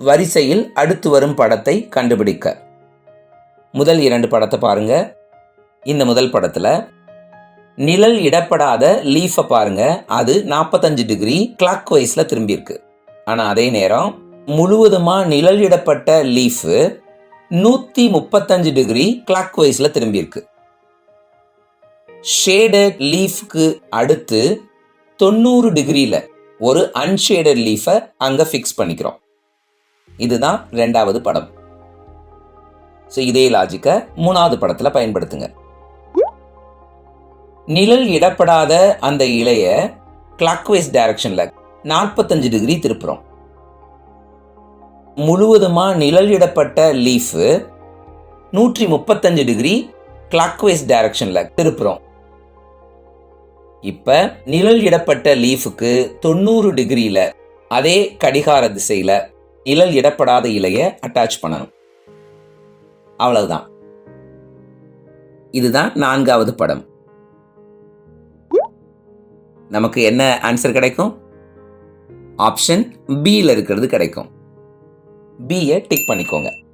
வரிசையில் அடுத்து வரும் படத்தை கண்டுபிடிக்க. முதல் இரண்டு படத்தை பாருங்க. இந்த முதல் படத்தில் நிழல் இடப்படாத லீஃபை பாருங்க. அது நாற்பத்தஞ்சு டிகிரி கிளாக் வைஸில் திரும்பியிருக்கு. ஆனால் அதே நேரம் முழுவதுமாக நிழல் இடப்பட்ட லீஃபு நூற்றி முப்பத்தஞ்சு டிகிரி கிளாக் வைஸில் திரும்பியிருக்கு. ஷேடட் லீஃப்க்கு அடுத்து தொண்ணூறு டிகிரியில் ஒரு அன்ஷேடட் லீஃபை அங்கே ஃபிக்ஸ் பண்ணிக்கிறோம். இதுதான் ரெண்டாவது படம். ஸோ இதே லாஜிக்கை மூணாவது படத்தில் பயன்படுத்துங்க. நிழல் இடப்படாத அந்த இலைய கிளாக்வைஸ் டைரக்ஷனில் நாற்பத்தஞ்சு டிகிரி திருப்புறோம். முழுவதுமாக நிழல் இடப்பட்ட லீஃபு நூற்றி முப்பத்தஞ்சு டிகிரி கிளாக்வைஸ் டைரக்ஷனில் திருப்புறோம். இப்ப நிழல் இடப்பட்ட லீஃபுக்கு தொண்ணூறு டிகிரியில அதே கடிகார திசையில நிழல் இடப்படாத இலைய அட்டாச் பண்ணணும். அவ்வளவுதான். இதுதான் நான்காவது படம். நமக்கு என்ன ஆன்சர் கிடைக்கும்? ஆப்ஷன் பியில் இருக்கிறது கிடைக்கும். பியை டிக் பண்ணிக்கோங்க.